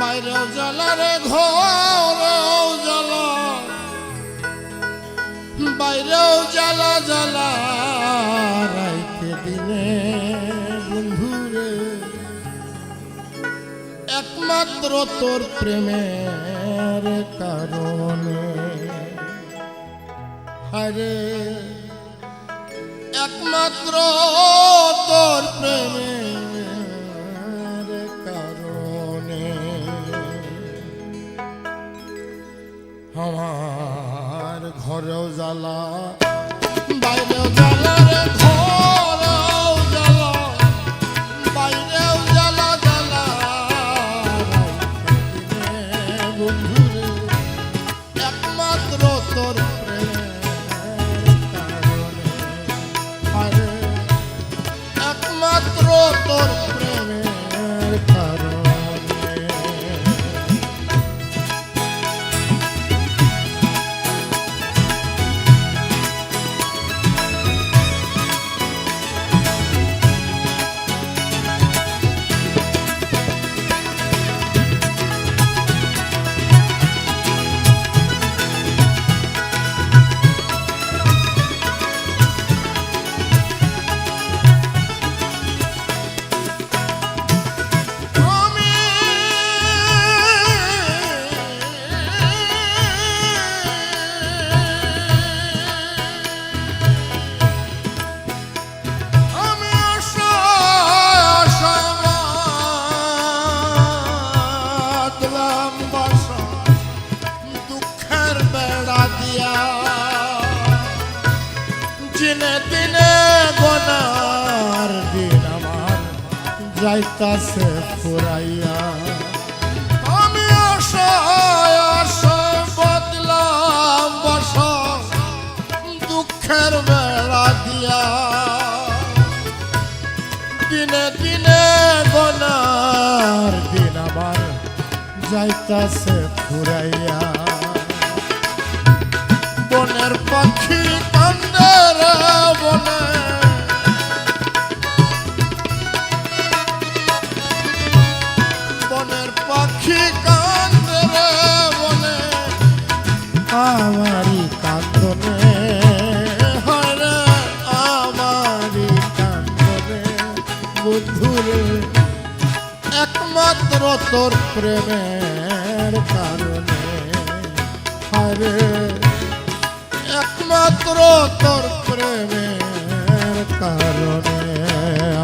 বাইরেও জ্বালা রে, ঘরেও জ্বালা। বাইরেও জ্বালা জ্বালা রাইতে দিনে বন্ধুরে একমাত্র তোর প্রেমের কারণে। হারে একমাত্র তোর প্রেমের ঘরেও জ্বালা বাইরেও জ্বালা রে যাইতাছে ফুরাইয়া। আমি আশায় আশায় বদলাম বসা দুঃখের বেড়া দিয়া। দিনে দিনে গনার দিন আমার যাইতাছে ফুরাইয়া। কান্দনে হয় রে আমারি একমাত্র তোর প্রেমের কারণে। হারে একমাত্র তোর প্রেমের কারণে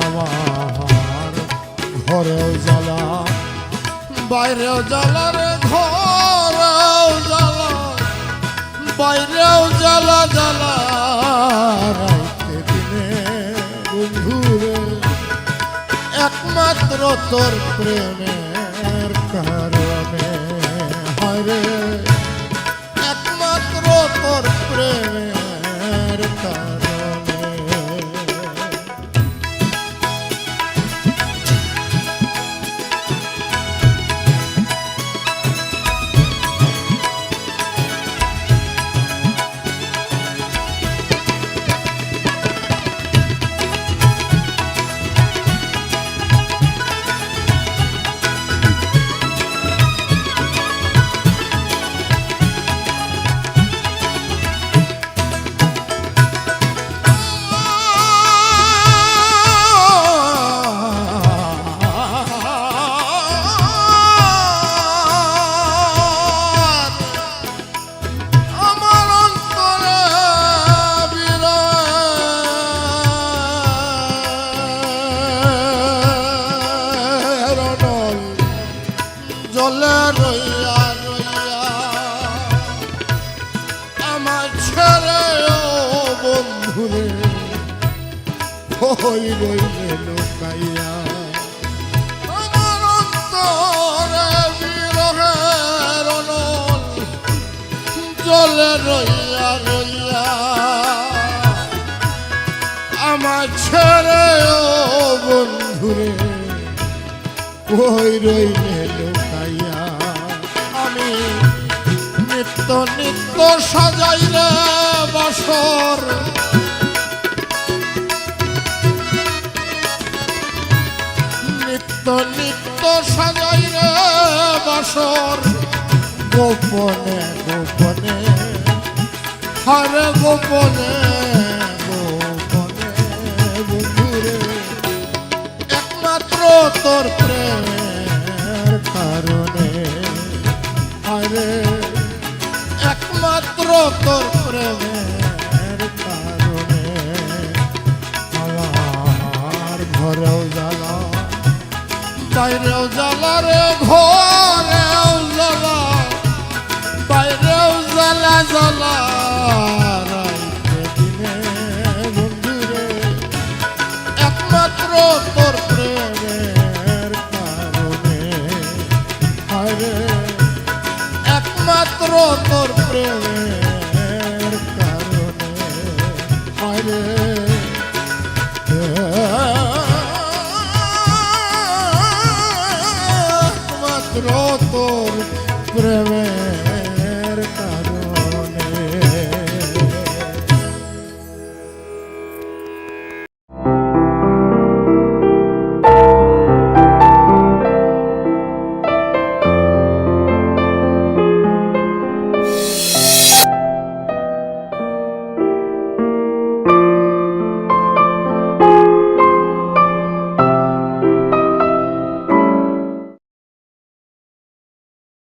আমার ঘরেও জ্বালা, বাইরেও জ্বালা রে। জ্বালা জ্বালা দিনে বন্ধুরে একমাত্র তোর প্রেমের কারণে মাঝখানে বন্ধুরে হই রইলে নৌকাইয়া চলে রইয়া রইয়া আমার ছেড়ে ও বন্ধুরে হই রইলে নিত্য নিত্য সাজাইলে বাসর। নিত্য নিত্য সাজাইলে বাসর। গোপনে গোপনে, হরে গোপনে গোপনে একমাত্র তোর প্রেমের কারণে, হরে একমাত্র তোর প্রেমের কারণে। আমার ঘরেও জ্বালা, বাইরেও জ্বালা রে, ঘরেও জ্বালা, বাইরেও জ্বালা জ্বালা একমাত্র তোর একমাত্র তোর প্রেমের কারণে। আরে একমাত্র তোর